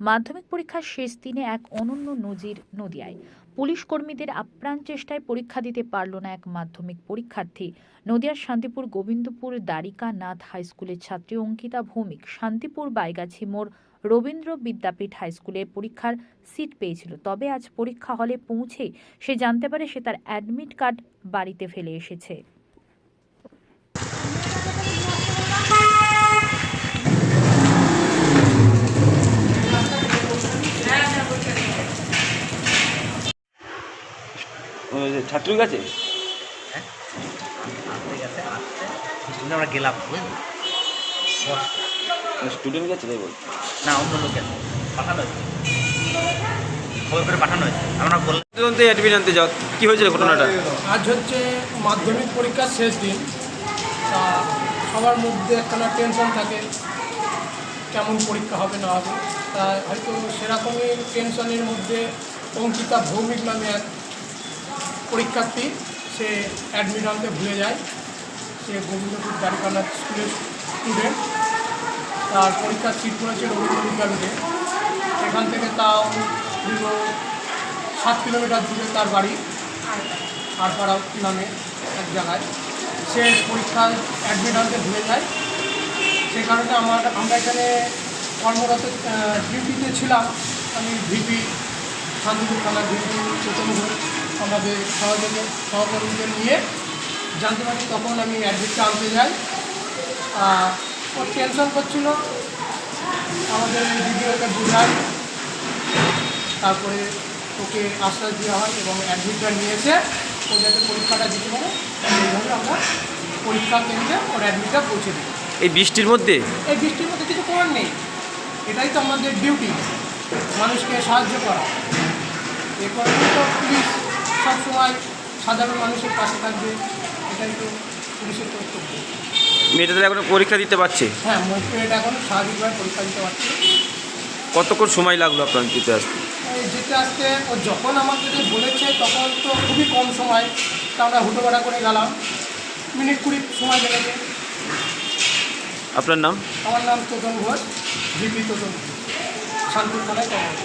মাধ্যমিক পরীক্ষার শেষ দিনে এক অনন্য নজির নদিয়ায়। পুলিশ কর্মীদের আপ্রাণ চেষ্টায় পরীক্ষা দিতে পারল না এক মাধ্যমিক পরীক্ষার্থী। নদিয়ার শান্তিপুর গোবিন্দপুর দ্বারিকা নাথ হাই স্কুলের ছাত্রী অঙ্কিতা ভৌমিক শান্তিপুর বাইগাছি মোড় রবীন্দ্র বিদ্যাপীঠ হাই স্কুলে পরীক্ষার সিট পেয়েছিল। তবে আজ পরীক্ষা হলে পৌঁছেই সে জানতে পারে সে তার অ্যাডমিট কার্ড বাড়িতে ফেলে এসেছে। ওই যে ছাত্রীর কাছে? আসতে গেছে আমরা গেলাম স্টুডেন্ট গেছে তাই বল না অন্য লোক গেছে। পাঠানো হয়েছে। খবর করে পাঠানো হয়েছে। আমরা বললাম তদন্তে অ্যাডমিট আনতে যাও। কি হয়েছিল ঘটনাটা? আজ হচ্ছে মাধ্যমিক পরীক্ষার শেষ দিন। তা সবার মধ্যে একখানা টেনশন থাকে কেমন পরীক্ষা হবে না হবে। তা হয়তো সেরকমই টেনশনের মধ্যে অঙ্কিতা ভৌমিক নামে এক পরীক্ষার্থী সে অ্যাডমিট আনতে ভুলে যায়। সে গোবিন্দপুর দ্বারিকানাথ স্কুলের স্টুডেন্ট তার পরীক্ষার সিট পড়েছে রবীন্দ্র বিদ্যাপীঠে। সেখান থেকে তাও দীর্ঘ সাত কিলোমিটার দূরে তার বাড়ি, আরপাড়া নামে এক জায়গায়। সে পরীক্ষায় অ্যাডমিট আনতে ভুলে যায়। সেই কারণে আমার, আমরা এখানে কর্মরত ডিউটিতে ছিলাম। আমি ভিপি, শান্তিপুর থানার ভিপি চেতন ঘোষ আমাদের সহযোগী সহকর্মীদের নিয়ে জানতে পারি তখন আমি অ্যাডমিটটা আনতে যাই। আর ওর টেনশন করছিল। আমাদের ভিডিওকে বোঝাই তারপরে ওকে আশ্বাস দেওয়া হয় এবং অ্যাডমিটটা নিয়ে এসে ও যাতে পরীক্ষাটা দিতে পারে এইভাবে আমরা পরীক্ষা কেন্দ্রে ওর অ্যাডমিটটা পৌঁছে দিই এই বৃষ্টির মধ্যে? এই বৃষ্টির মধ্যে কিছু করার নেই। এটাই তো আমাদের ডিউটি মানুষকে সাহায্য করা। এ কারণে তো পুলিশ সবসময় সাধারণ মানুষের পাশে থাকবে এটাই তো পুলিশের কর্তব্য। মেয়েটা তাহলে এখন পরীক্ষা দিতে পারছে? হ্যাঁ এটা এখন স্বাভাবিকভাবে পরীক্ষা দিতে পারছে। কতক্ষণ সময় লাগল আপনার দিতে আসতে? যেতে আসতে ও যখন আমাদেরকে বলেছে তখন তো খুবই কম সময়। তা আমরা হুটো ভাড়া করে গেলাম। মিনিট কুড়ি সময় লেগেছে আপনার নাম? আমার নাম তোতন ঘোষ জিপি তোতন ঘোষ। শান্তির থানায় কর্মরত।